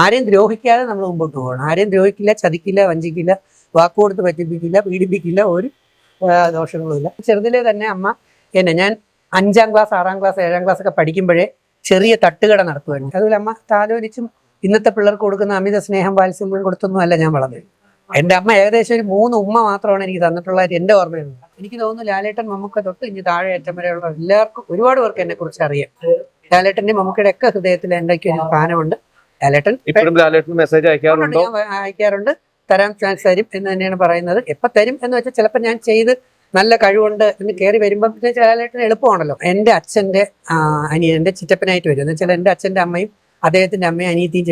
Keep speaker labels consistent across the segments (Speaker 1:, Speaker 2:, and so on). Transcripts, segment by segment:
Speaker 1: ആരെയും ദ്രോഹിക്കാതെ നമ്മൾ മുമ്പോട്ട് പോകണം. ആരെയും ദ്രോഹിക്കില്ല ചതിക്കില്ല വഞ്ചിക്കില്ല വാക്കുകൊടുത്ത് പറ്റിപ്പിക്കില്ല പീഡിപ്പിക്കില്ല ഒരു ദോഷങ്ങളുമില്ല. ചെറുതിലെ തന്നെ അമ്മ എന്നെ ഞാൻ അഞ്ചാം ക്ലാസ് ആറാം ക്ലാസ് ഏഴാം ക്ലാസ് ഒക്കെ പഠിക്കുമ്പോഴേ ചെറിയ തട്ടുകട നടത്തുമായിരുന്നു. അതുപോലെ അമ്മ താലോലിച്ചും ഇന്നത്തെ പിള്ളേർക്ക് കൊടുക്കുന്ന അമിത സ്നേഹം വാത്സല്യം കൊടുത്തൊന്നും അല്ല ഞാൻ വളർന്നത്. എന്റെ അമ്മ ഏകദേശം ഒരു മൂന്ന് ഉമ്മ മാത്രമാണ് എനിക്ക് തന്നിട്ടുള്ളത് എന്റെ ഓർമ്മയുള്ളത് എനിക്ക് തോന്നുന്നു ലാലേട്ടൻ മമ്മൂക്ക തൊട്ട് ഇനി താഴെ ഏറ്റം വരെയുള്ള എല്ലാവർക്കും ഒരുപാട് പേർക്ക് എന്നെ കുറിച്ച് അറിയാം. ലാലേട്ടന്റെ മമ്മൂക്കയുടെ ഒക്കെ ഹൃദയത്തിൽ എന്റെ ഒരു സ്ഥാനമുണ്ട്. ലാലേട്ടൻ
Speaker 2: ഇപ്പോഴും ലാലേട്ടൻ മെസ്സേജ് അയക്കാറുണ്ടോ?
Speaker 1: അയക്കാറുണ്ട്. തരാൻ ചാൻസ് തരും എന്ന് തന്നെയാണ് പറയുന്നത്. എപ്പൊ തരും എന്ന് വെച്ചാൽ ചിലപ്പോൾ ഞാൻ ചെയ്ത് നല്ല കഴിവുണ്ട് എന്ന് കയറി വരുമ്പോൾ പിന്നെ ലാലേട്ടന് എളുപ്പമാണല്ലോ. എന്റെ അച്ഛന്റെ അനിയൻ എന്റെ ചിറ്റപ്പനായിട്ട് വരും. എന്ന് വെച്ചാൽ എന്റെ അച്ഛന്റെ അമ്മയും അദ്ദേഹത്തിന്റെ അമ്മയും അനിയത്തിയും.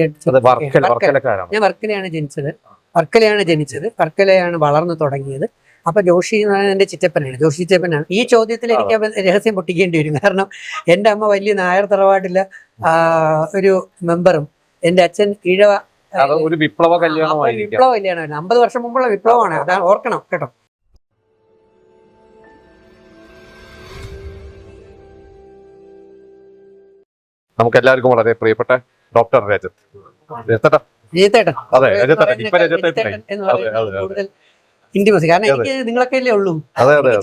Speaker 1: ഞാൻ വർക്കലയാണ് ജനിച്ചത്. വർക്കലയാണ് ജനിച്ചത്. വർക്കലയാണ് വളർന്നു തുടങ്ങിയത്. അപ്പൊ ജോഷി എന്ന് പറയുന്നത് എന്റെ ചിറ്റപ്പനാണ്. ജോഷി ചിറ്റപ്പനാണ്. ഈ ചോദ്യത്തിൽ എനിക്ക് രഹസ്യം പൊട്ടിക്കേണ്ടി വരും. കാരണം എന്റെ അമ്മ വലിയ നായർ തറവാട്ടിലെ ഒരു മെമ്പറും എന്റെ അച്ഛൻ ഇഴവ
Speaker 2: ഒരു വിപ്ലവ
Speaker 1: അപ്പൊ വിപ്ലവ കല്യാണമാണ് അമ്പത് വർഷം മുമ്പുള്ള വിപ്ലവമാണ്. അതാണ് ഓർക്കണം കേട്ടോ.
Speaker 2: നമുക്ക് എല്ലാവർക്കും വളരെ പ്രിയപ്പെട്ട ഡോക്ടർ രജത്. രജത്തേട്ടാ? അതെ രജത്തേട്ടൻ. ഇപ്പൊ രജത്തേട്ടൻ
Speaker 1: എന്ന്
Speaker 2: അതെ, അതെ, അതെ.
Speaker 1: കൂടുതൽ ഇന്റിമസി കാരണം
Speaker 2: അതെ.
Speaker 1: എനിക്ക് നിങ്ങളൊക്കെ അല്ലേ ഉള്ളൂ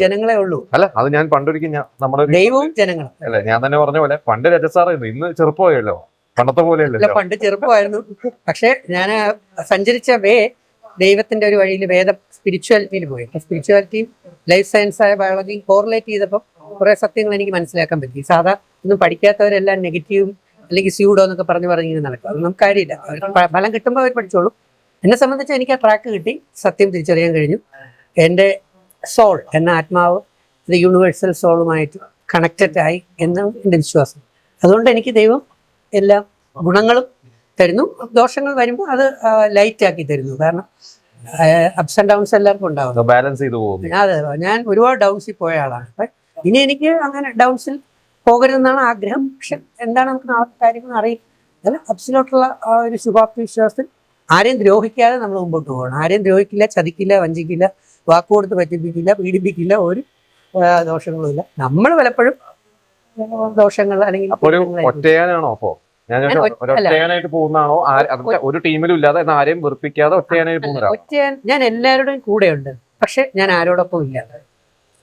Speaker 1: ജനങ്ങളെ ഉള്ളൂ.
Speaker 2: അല്ല അത് ഞാൻ പണ്ടൊരിക്കൽ നമ്മുടെ
Speaker 1: ദൈവവും ജനങ്ങളും.
Speaker 2: അല്ല ഞാൻ തന്നെ പറഞ്ഞ പോലെ പണ്ട് രജസാറായിരുന്നു സാറായിരുന്നു ഇന്ന് ചെറുപ്പമായല്ലോ. പണ്ടത്തെ പോലെ
Speaker 1: പണ്ട് ചെറുപ്പമായിരുന്നു. പക്ഷെ ഞാൻ സഞ്ചരിച്ച വേ ദൈവത്തിന്റെ ഒരു വഴിയിൽ വേദ സ്പിരിച്വാലിറ്റിയിൽ പോയി. സ്പിരിച്വാലിറ്റിയും ലൈഫ് സയൻസ് ആയ ബയോളജിയും കോറിലേറ്റ് ചെയ്തപ്പോൾ കുറെ സത്യങ്ങൾ എനിക്ക് മനസ്സിലാക്കാൻ പറ്റി. സാധാ ഒന്നും പഠിക്കാത്തവരെല്ലാം നെഗറ്റീവും അല്ലെങ്കിൽ സ്യൂഡോ എന്നൊക്കെ പറഞ്ഞു പറഞ്ഞിങ്ങനെ നടക്കും. നമുക്ക് കാര്യമില്ല. ഫലം കിട്ടുമ്പോൾ അവർ പഠിച്ചോളൂ. എന്നെ സംബന്ധിച്ച് എനിക്ക് ആ ട്രാക്ക് കിട്ടി. സത്യം തിരിച്ചറിയാൻ കഴിഞ്ഞു. എന്റെ സോൾ എന്ന ആത്മാവ് യൂണിവേഴ്സൽ സോളുമായിട്ട് കണക്റ്റഡ് ആയി എന്നാണ് എന്റെ വിശ്വാസം. അതുകൊണ്ട് എനിക്ക് ദൈവം എല്ലാ ഗുണങ്ങളും തരുന്നു. ദോഷങ്ങൾ വരുമ്പോൾ അത് ലൈറ്റ് ആക്കി തരുന്നു. കാരണം അപ്സ് ആൻഡ് ഡൗൺസ് എല്ലാവർക്കും ഉണ്ടാവും.
Speaker 2: ബാലൻസ് ചെയ്തു പോകും.
Speaker 1: അതെ ഞാൻ ഒരുപാട് ഡൗൺസിൽ പോയ ആളാണ്. അപ്പം ഇനി എനിക്ക് അങ്ങനെ ഡൗൺസിൽ പോകരുതെന്നാണ് ആഗ്രഹം. പക്ഷെ എന്താണ് നമുക്ക് നാളെ കാര്യങ്ങൾ അറിയില്ല അല്ല അപ്സിലോട്ടുള്ള ആ ഒരു ശുഭാപ്തി വിശ്വാസത്തിൽ ആരെയും ദ്രോഹിക്കാതെ നമ്മൾ മുമ്പോട്ട് പോകണം. ആരെയും ദ്രോഹിക്കില്ല ചതിക്കില്ല വഞ്ചിക്കില്ല വാക്ക് കൊടുത്ത് പറ്റിപ്പിക്കില്ല പീഡിപ്പിക്കില്ല ഒരു ദോഷങ്ങളും ദോഷങ്ങളുമില്ല നമ്മൾ പലപ്പോഴും ദോഷങ്ങൾ അല്ലെങ്കിൽ
Speaker 2: ഒറ്റയാനാണോ അപ്പോ ഞാൻ. ഒറ്റയാനായിട്ട് പോകുന്നതാണോ? ഒരു ടീമിലും ഇല്ലാതെ ആരെയും വെറുപ്പിക്കാതെ ഒറ്റയാനായിട്ട് പോകുന്ന
Speaker 1: ഞാൻ എല്ലാവരുടെയും കൂടെയുണ്ട്. പക്ഷെ ഞാൻ ആരോടൊപ്പം ഇല്ല.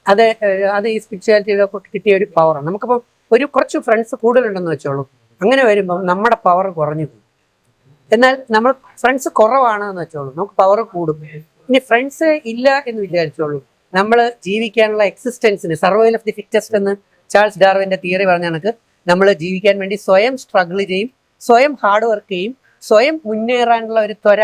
Speaker 1: അത് അത് ഈ സ്പിരിച്വാലിറ്റിയുടെ കിട്ടിയ ഒരു പവറാണ് നമുക്കിപ്പോൾ ഒരു കുറച്ച് ഫ്രണ്ട്സ് കൂടുതലുണ്ടെന്ന് വെച്ചോളൂ. അങ്ങനെ വരുമ്പോൾ നമ്മുടെ പവർ കുറഞ്ഞു പോകും. എന്നാൽ നമ്മൾ ഫ്രണ്ട്സ് കുറവാണെന്ന് വെച്ചോളൂ. നമുക്ക് പവർ കൂടും. ഇനി ഫ്രണ്ട്സ് ഇല്ല എന്ന് വിചാരിച്ചോളൂ. നമ്മൾ ജീവിക്കാനുള്ള എക്സിസ്റ്റൻസിന് സർവൈവൽ ഓഫ് ദി ഫിറ്റസ്റ്റ് എന്ന് ചാൾസ് ഡാർവിന്റെ തിയറി പറഞ്ഞ കണക്ക് നമ്മൾ ജീവിക്കാൻ വേണ്ടി സ്വയം സ്ട്രഗിൾ ചെയ്യും സ്വയം ഹാർഡ് വർക്ക് ചെയ്യും സ്വയം മുന്നേറാനുള്ള ഒരു ത്വര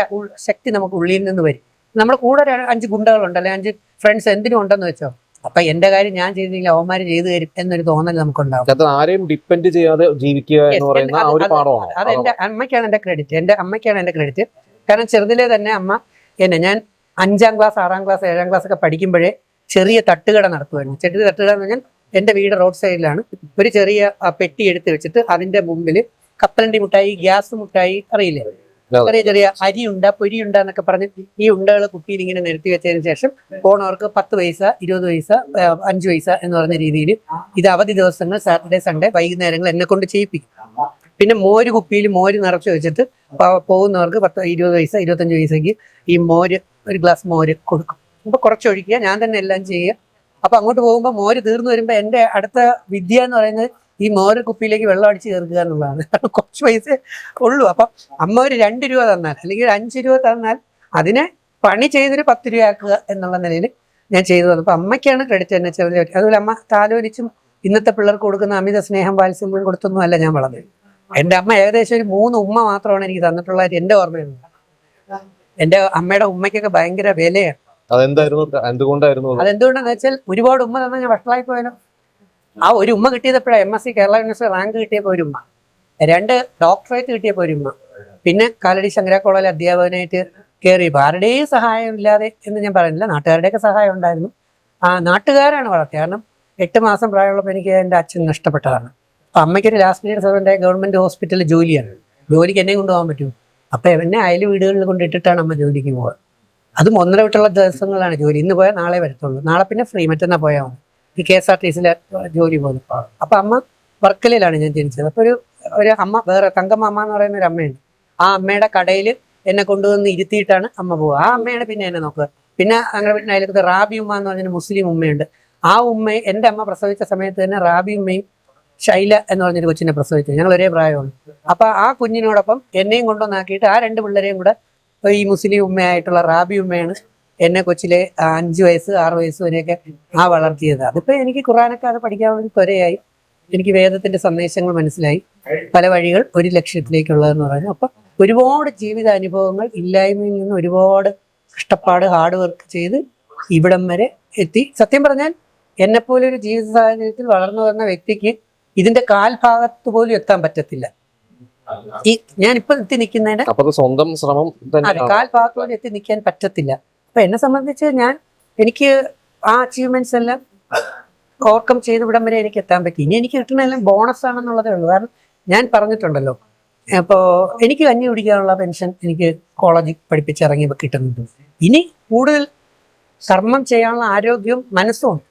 Speaker 1: ശക്തി നമുക്ക് ഉള്ളിൽ നിന്ന് വരും. നമ്മുടെ കൂടെ ഒരു അഞ്ച് ഗുണ്ടകളുണ്ട് അല്ലെങ്കിൽ അഞ്ച് ഫ്രണ്ട്സ് എന്തിനും ഉണ്ടെന്ന് വെച്ചോ? അപ്പൊ എന്റെ കാര്യം ഞാൻ ചെയ്തില്ലെങ്കിൽ അവന്മാര് ചെയ്തു തരും എന്നൊരു തോന്നൽ നമുക്കുണ്ടാവും.
Speaker 2: ആരെയും ഡിപ്പെൻഡ് ചെയ്യാതെ ജീവിക്കുക എന്ന് പറയുന്ന ആ ഒരു
Speaker 1: അത്
Speaker 2: പാഠമാണോ.
Speaker 1: അത് എന്റെ അമ്മയ്ക്കാണ് എന്റെ ക്രെഡിറ്റ് എന്റെ അമ്മയ്ക്കാണ് എന്റെ ക്രെഡിറ്റ് കാരണം ചെറുതിലെ തന്നെ അമ്മ എന്നെ ഞാൻ അഞ്ചാം ക്ലാസ് ആറാം ക്ലാസ് ഏഴാം ക്ലാസ് ഒക്കെ പഠിക്കുമ്പോഴേ ചെറിയ തട്ടുകട നടത്തുമായിരുന്നു. ചെറിയ തട്ടുകട എന്ന് പറഞ്ഞാൽ എന്റെ വീട് റോഡ് സൈഡിലാണ്. ഒരു ചെറിയ പെട്ടി എടുത്ത് വെച്ചിട്ട് അതിന്റെ മുമ്പിൽ കപ്പലണ്ടി മുട്ടായി ഗ്യാസ് മുട്ടായി അറിയില്ലേ? ചെറിയ ചെറിയ അരി ഉണ്ട പൊരി ഉണ്ട എന്നൊക്കെ പറഞ്ഞ് ഈ ഉണ്ടകൾ കുപ്പിയിൽ ഇങ്ങനെ നിരത്തി വെച്ചതിന് ശേഷം പോണവർക്ക് പത്ത് പൈസ ഇരുപത് പൈസ അഞ്ചു പൈസ എന്ന് പറഞ്ഞ രീതിയിൽ ഇത് അവധി ദിവസങ്ങൾ സാറ്റർഡേ സൺഡേ വൈകുന്നേരങ്ങൾ എന്നെ കൊണ്ട് ചെയ്യിപ്പിക്കും. പിന്നെ മോര് കുപ്പിയിൽ മോര് നിറച്ച് വെച്ചിട്ട് പോകുന്നവർക്ക് പത്ത് ഇരുപത് പൈസ ഇരുപത്തഞ്ച് പൈസക്ക് ഈ മോര് ഒരു ഗ്ലാസ് മോര് കൊടുക്കും. അപ്പൊ കുറച്ചൊഴിക്കുക. ഞാൻ തന്നെ എല്ലാം ചെയ്യുക. അപ്പൊ അങ്ങോട്ട് പോകുമ്പോൾ മോര് തീർന്നു വരുമ്പോൾ എന്റെ അടുത്ത വിദ്യ എന്ന് പറയുന്നത് ഈ മോര് കുപ്പിയിലേക്ക് വെള്ളം അടിച്ച് ചേർക്കുക എന്നുള്ളതാണ്. കുറച്ച് പൈസ ഉള്ളൂ. അപ്പൊ അമ്മ ഒരു രണ്ട് രൂപ തന്നാൽ അല്ലെങ്കിൽ ഒരു അഞ്ച് രൂപ തന്നാൽ അതിനെ പണി ചെയ്തൊരു പത്ത് രൂപ ആക്കുക എന്നുള്ള നിലയിൽ ഞാൻ ചെയ്തു തന്നു. അപ്പൊ അമ്മയ്ക്കാണ് ക്രെഡിറ്റ് എന്നെ ചെറിയ അതുപോലെ അമ്മ താലോലിച്ചും ഇന്നത്തെ പിള്ളേർക്ക് കൊടുക്കുന്ന അമിത സ്നേഹം വാത്സല്യം കൊടുത്തൊന്നും അല്ല ഞാൻ വളർന്നത്. എന്റെ അമ്മ ഏകദേശം ഒരു മൂന്ന് ഉമ്മ മാത്രമാണ് എനിക്ക് തന്നിട്ടുള്ളത് എന്റെ ഓർമ്മയുള്ളത് എന്റെ അമ്മയുടെ ഉമ്മയ്ക്കൊക്കെ ഭയങ്കര വിലയാണ്.
Speaker 2: അതെന്തായിരുന്നു? എന്തുകൊണ്ടായിരുന്നു? അത്?
Speaker 1: അതെന്തുകൊണ്ടാന്ന് വെച്ചാൽ ഒരുപാട് ഉമ്മ തന്നെ ഞാൻ വഷളായി പോയാലോ ആ ഒരു ഉമ്മ കിട്ടിയതപ്പോഴാണ് M S C Kerala university rank കിട്ടിയപ്പോൾ ഒരു ഉമ്മ. രണ്ട് ഡോക്ടറേറ്റ് കിട്ടിയപ്പോൾ ഒരു ഉമ്മ. പിന്നെ കാലടി ശങ്കര കോളേജിൽ അധ്യാപകനായിട്ട് കയറി ആരുടെയും സഹായം ഇല്ലാതെ എന്ന് ഞാൻ പറയുന്നില്ല. നാട്ടുകാരുടെയൊക്കെ സഹായം ഉണ്ടായിരുന്നു. ആ നാട്ടുകാരാണ് വളർത്തിയത്. കാരണം എട്ട് മാസം പ്രായമുള്ളപ്പോൾ എനിക്ക് എന്റെ അച്ഛൻ നഷ്ടപ്പെട്ടതാണ്. അപ്പം അമ്മയ്ക്കൊരു ലാസ്റ്റ് ഇയർ സെവന്റെ ഗവൺമെന്റ് ഹോസ്പിറ്റലിൽ ജോലിയാണ്. ജോലിക്ക് എന്നെ കൊണ്ടുപോകാൻ പറ്റും അപ്പം എന്നെ അയൽ വീടുകളിൽ കൊണ്ടിട്ടിട്ടാണ് അമ്മ ജോലിക്ക് പോകുക അതും ഒന്നര വിട്ടുള്ള ദിവസങ്ങളാണ് ജോലി. ഇന്ന് പോയാൽ നാളെ വരത്തുള്ളൂ. നാളെ പിന്നെ ഫ്രീ മറ്റന്നാ പോയാൽ മതി. ഈ കെ എസ് ആർ ടി സിയിലെ ജോലി പോകുന്നു അപ്പം അമ്മ വർക്കലയിലാണ് ഞാൻ ജനിച്ചത്. അപ്പോൾ ഒരു ഒരു അമ്മ വേറെ തങ്കമ്മ അമ്മ എന്ന് പറയുന്ന ഒരു അമ്മയുണ്ട്. ആ അമ്മയുടെ കടയിൽ എന്നെ കൊണ്ടുവന്ന് ഇരുത്തിയിട്ടാണ് അമ്മ പോവുക. ആ അമ്മയാണ് പിന്നെ എന്നെ നോക്കുക. പിന്നെ അങ്ങനെ വീട്ടിന് അയലത്ത് റാബി ഉമ്മ എന്ന് പറഞ്ഞൊരു മുസ്ലിം ഉമ്മയുണ്ട്. ആ ഉമ്മ എന്റെ അമ്മ പ്രസവിച്ച സമയത്ത് തന്നെ റാബി ഉമ്മയും ശൈല എന്ന് പറഞ്ഞൊരു കൊച്ചിനെ പ്രസവിച്ചു. ഞങ്ങൾ ഒരേ പ്രായമാണ് അപ്പൊ ആ കുഞ്ഞിനോടൊപ്പം എന്നെയും കൊണ്ടുവന്നാക്കിയിട്ട് ആ രണ്ട് പിള്ളേരെയും കൂടെ ഈ മുസ്ലിം ഉമ്മയായിട്ടുള്ള റാബി ഉമ്മയാണ് എന്നെ കൊച്ചിലെ അഞ്ച് വയസ്സ് ആറ് വയസ്സ് വരെയൊക്കെ ആ വളർത്തിയത്. അതിപ്പോ എനിക്ക് ഖുറാനൊക്കെ അത് പഠിക്കാൻ ഒരു ത്വരയായി. എനിക്ക് വേദത്തിന്റെ സന്ദേശങ്ങൾ മനസ്സിലായി. പല വഴികൾ ഒരു ലക്ഷ്യത്തിലേക്കുള്ളതെന്ന് പറഞ്ഞു. അപ്പൊ ഒരുപാട് ജീവിത അനുഭവങ്ങൾ ഇല്ലായ്മയിൽ നിന്ന് ഒരുപാട് കഷ്ടപ്പാട് ഹാർഡ് വർക്ക് ചെയ്ത് ഇവിടം വരെ എത്തി. സത്യം പറഞ്ഞാൽ എന്നെപ്പോലെ ഒരു ജീവിത സാഹചര്യത്തിൽ വളർന്നു വന്ന വ്യക്തിക്ക് ഇതിന്റെ കാൽഭാഗത്ത് പോലും എത്താൻ പറ്റത്തില്ല. ഈ ഞാൻ ഇപ്പൊ എത്തി നിൽക്കുന്നതിന്റെ
Speaker 2: അപ്പൊ സ്വന്തം ശ്രമം
Speaker 1: അതെ
Speaker 2: തന്നെയാണ്
Speaker 1: കാൽഭാഗത്ത് പോലും എത്തി നിൽക്കാൻ പറ്റത്തില്ല. അപ്പൊ എന്നെ സംബന്ധിച്ച് ഞാൻ എനിക്ക് ആ അച്ചീവ്മെന്റ്സ് എല്ലാം ഓവർകം ചെയ്ത് വിടാൻ വരെ എനിക്ക് എത്താൻ പറ്റി. ഇനി എനിക്ക് കിട്ടുന്നതെല്ലാം ബോണസ് ആണെന്നുള്ളതേ ഉള്ളൂ. കാരണം ഞാൻ പറഞ്ഞിട്ടുണ്ടല്ലോ അപ്പോൾ എനിക്ക് കഞ്ഞി കുടിക്കാനുള്ള പെൻഷൻ എനിക്ക് കോളേജിൽ പഠിപ്പിച്ചിറങ്ങിയപ്പോൾ കിട്ടുന്നുണ്ട്. ഇനി കൂടുതൽ കർമ്മം ചെയ്യാനുള്ള ആരോഗ്യവും മനസ്സും ഉണ്ട്.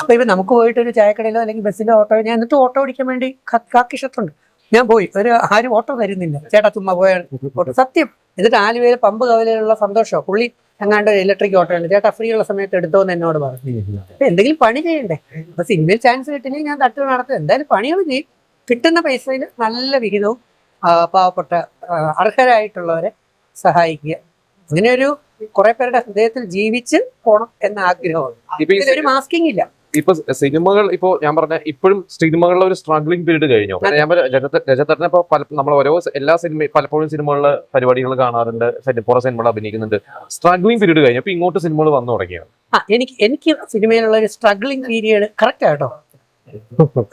Speaker 1: അപ്പൊ ഇപ്പൊ നമുക്ക് പോയിട്ട് ഒരു ചായക്കടയിലോ അല്ലെങ്കിൽ ബസ്സിലോ ഓട്ടോ ഞാൻ എന്നിട്ട് ഓട്ടോ ഓടിക്കാൻ വേണ്ടി കാക്കിഷത്തുണ്ട് ഞാൻ പോയി. ഒരു ആരും ഓട്ടോ തരുന്നില്ല. ചേട്ടാ ചുമ്മാ പോയാണ് ഓട്ടോ. സത്യം. എന്നിട്ട് ആലുവയിൽ പമ്പ് കവലയിലുള്ള സന്തോഷമോ പുള്ളി എങ്ങാണ്ട് ഇലക്ട്രിക് ഓട്ടോ ഉണ്ട് ചേട്ടാ ഫ്രീ ഉള്ള സമയത്ത് എടുത്തോന്ന് എന്നോട് പറഞ്ഞു. അപ്പൊ എന്തെങ്കിലും പണി ചെയ്യണ്ടേ? അപ്പൊ സിനിമയിൽ ചാൻസ് കിട്ടില്ലെങ്കിൽ ഞാൻ തട്ട് നടത്തും എന്തായാലും പണികൾ ചെയ്യും കിട്ടുന്ന പൈസയിൽ നല്ല വിഹിതവും പാവപ്പെട്ട അർഹരായിട്ടുള്ളവരെ സഹായിക്കുക. അങ്ങനെ ഒരു കുറെ പേരുടെ ഹൃദയത്തിൽ ജീവിച്ച് പോണം എന്ന ആഗ്രഹമാണ്. ഇതിലൊരു മാസ്കിംഗ് ഇല്ല.
Speaker 2: ഇപ്പൊ സിനിമകൾ ഇപ്പോ ഞാൻ പറഞ്ഞ ഇപ്പോഴും സിനിമകളിലെ ഒരു സ്ട്രഗ്ലിംഗ് പീരീഡ് കഴിഞ്ഞു. ഞാൻ പറഞ്ഞ രജത രജതട്ടനെ ഇപ്പൊ പല നമ്മൾ ഓരോ എല്ലാ സിനിമ പലപ്പോഴും സിനിമകളിലെ പരിപാടികൾ കാണാറുണ്ട് പുറ സിനിമകൾ അഭിനയിക്കുന്നുണ്ട്. സ്ട്രഗ്ലിംഗ് പീരീഡ് കഴിഞ്ഞു. അപ്പൊ ഇങ്ങോട്ട് സിനിമകൾ വന്നു തുടങ്ങിയാണ്
Speaker 1: എനിക്ക് എനിക്ക് സിനിമയിലുള്ള ഒരു സ്ട്രഗ്ലിംഗ് പീരീഡ് കറക്റ്റ് ആട്ടോ